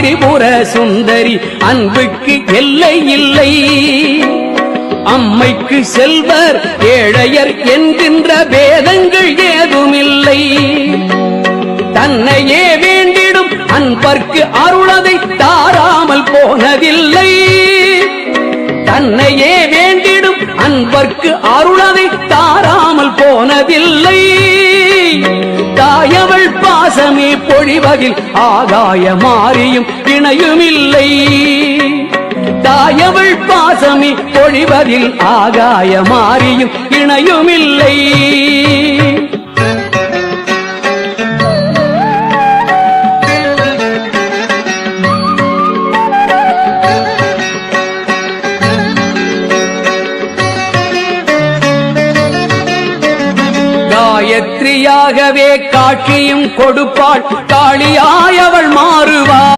திரிபுர சுந்தரி அன்புக்கு எல்லை இல்லை. அம்மைக்கு செல்வர் ஏழையர் என்கின்ற பேதங்கள் ஏதுமில்லை. தன்னையே வேண்டிடும் அன்பர்க்கு அருளதை தாராமல் போனதில்லை. தன்னையே வேண்டிடும் அன்பர்க்கு அருள் பாசமே பொழிவகில் ஆகாய மாறியும் இணையுமில்லை தாயவள் பாசமே பொழிவதில் ஆகாய மாறியும் இணையுமில்லை காயத்ரியாகவே காட்சியும் கொடுப்பாள். காளியா